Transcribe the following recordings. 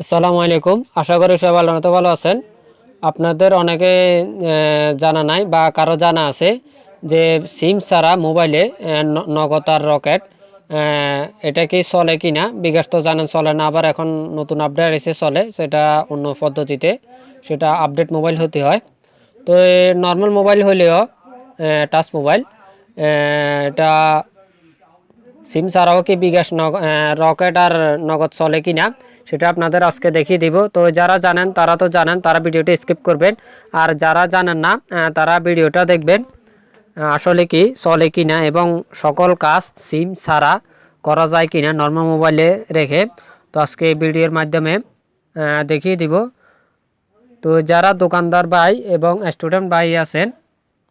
আসসালামু আলাইকুম। আশা করি সবাই ভালো ভালো আছেন। আপনাদের অনেকে জানা নাই বা কারও জানা আছে যে সিম ছাড়া মোবাইলে নগদ আর রকেট এটা কি চলে কি না বিকাশ তো জানেন চলে না, আবার এখন নতুন আপডেট এসে চলে, সেটা অন্য পদ্ধতিতে, সেটা আপডেট মোবাইল হতে হয়। তো নর্মাল মোবাইল হলেও টাচ মোবাইল এটা সিম ছাড়াও কি বিকাশ রকেট আর নগদ চলে কি না সেটা আপনাদের আজকে দেখিয়ে দিব। তো যারা জানেন, তারা তো জানেন, তারা ভিডিওটি স্কিপ করবেন। আর যারা জানেন না তারা ভিডিওটা দেখবেন। আসলে কি, চলে কি না এবং সকল কাজ সিম ছাড়া করা যায় কি না নর্মাল মোবাইলে রেখে, তো আজকে ভিডিওর মাধ্যমে দেখিয়ে দিব। তো যারা দোকানদার ভাই এবং স্টুডেন্ট ভাই আছেন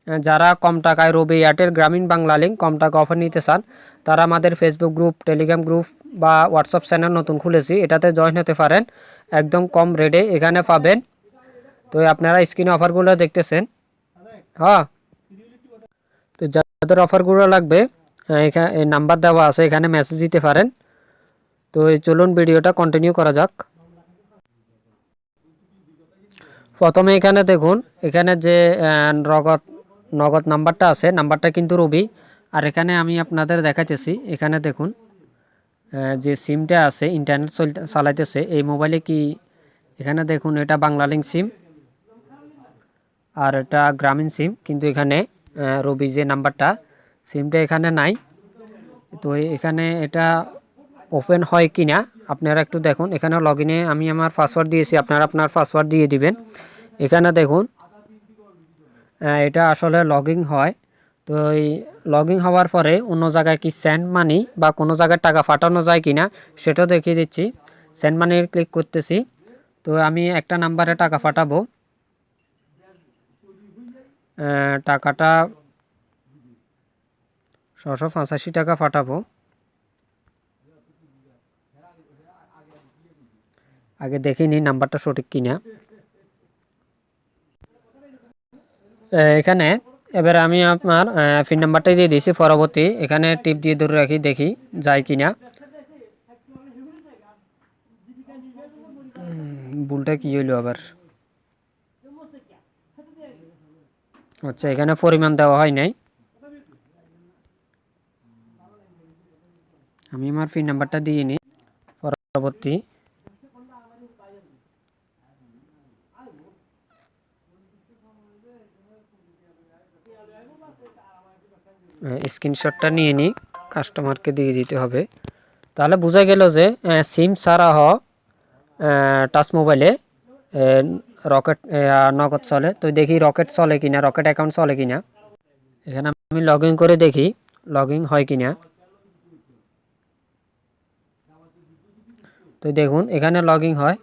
যারা কম টাকায় রবি এয়ারটেল গ্রামীণ বাংলা লিঙ্ক কম টাকা অফার নিতে চান তারা আমাদের ফেসবুক গ্রুপ টেলিগ্রাম গ্রুপ বা হোয়াটসঅ্যাপ চ্যানেল নতুন খুলেছি। এটাতে জয়েন হতে পারেন। একদম কম রেটে এখানে পাবেন। তো আপনারা স্ক্রিনে অফারগুলো দেখতেছেন। হ্যাঁ। তো যাদের অফারগুলো লাগবে এখানে নাম্বার দেওয়া আছে এখানে মেসেজ দিতে পারেন। তো এই চলুন ভিডিওটা কন্টিনিউ করা যাক। প্রথমে এখানে দেখুন এখানে যে আহ, নগদ নাম্বারটা আছে, নাম্বারটা কিন্তু রবি। আর এখানে আমি আপনাদের দেখাইতেছি, এখানে দেখুন যে সিমটা আছে ইন্টারনেট চালাইতেছে, এই মোবাইলে কি, এখানে দেখুন, এটা বাংলা লিঙ্ক সিম আর এটা গ্রামীণ সিম, কিন্তু এখানে রবি যে নাম্বারটা, সিমটা এখানে নাই। তো এখানে এটা ওপেন হয় কি না আপনারা একটু দেখুন। এখানে লগ আমি আমার পাসওয়ার্ড দিয়েছি, আপনারা আপনার পাসওয়ার্ড দিয়ে দিবেন। এখানে দেখুন এটা আসলে লগিং হয়। তো এই লগিং হওয়ার পরে অন্য জায়গায় কি সেন্ড মানি বা কোনো জায়গায় টাকা পাঠানো যায় কি না সেটাও দেখিয়ে দিচ্ছি। সেন্ড মানি ক্লিক করতেছি। তো আমি একটা নাম্বারে টাকা পাঠাবো। টাকাটা ছশো পঁচাশি টাকা পাঠাবো। আগে দেখিনি নাম্বারটা সঠিক কিনা। এখানে এবার আমি আপনার পিন নাম্বারটাই দিয়ে দিয়েছি পরবর্তী এখানে টিপ দিয়ে ধরে রাখি দেখি যায় কিনা। উম, ভুলটা কি হইল আবার? আচ্ছা এখানে পরিমাণ দেওয়া হয় নাই। আমি আমার পিন নাম্বারটা দিয়ে নিই পরবর্তী। স্ক্রিনশটটা নিয়ে নিই কাস্টমারকে দিয়ে দিতে হবে। তাহলে বোঝা গেল যে সিম ছাড়া হ টাচ মোবাইলে রকেট নগদ চলে। তো দেখি রকেট চলে কিনা রকেট অ্যাকাউন্ট চলে কিনা। এখানে আমি লগ করে দেখি লগ হয় কিনা। তো দেখুন, এখানে লগ হয়।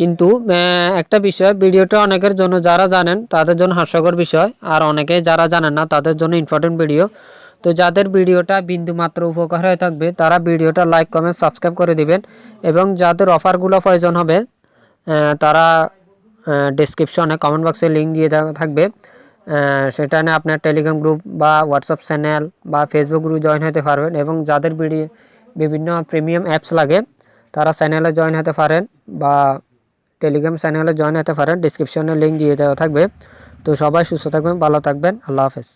কিন্তু একটা বিষয়, ভিডিওটা অনেকের জন্য, যারা জানেন, তাদের জন্য হাস্যকর বিষয়, আর অনেকে যারা জানেন না, তাদের জন্য ইম্পর্টেন্ট ভিডিও তো যাদের ভিডিওটা বিন্দু মাত্র উপকার হয়ে থাকবে, তারা ভিডিওটা লাইক কমেন্ট সাবস্ক্রাইব করে দিবেন এবং যাদের অফারগুলো প্রয়োজন হবে তারা ডিসক্রিপশনে কমেন্ট বক্সে লিঙ্ক দিয়ে থাকবে। সেটা নিয়ে আপনার টেলিগ্রাম গ্রুপ বা হোয়াটসঅ্যাপ চ্যানেল বা ফেসবুক গ্রুপ জয়েন হতে পারবেন এবং যাদের ভিডিও বিভিন্ন প্রিমিয়াম অ্যাপস লাগে, তারা চ্যানেলে জয়েন হতে পারেন বা টেলিগ্রাম চ্যানেলে জয়েন হতে পারেন ডিসক্রিপশনে লিঙ্ক দিয়ে দেওয়া থাকবে। তো সবাই সুস্থ থাকবেন, ভালো থাকবেন, আল্লাহ হাফেজ।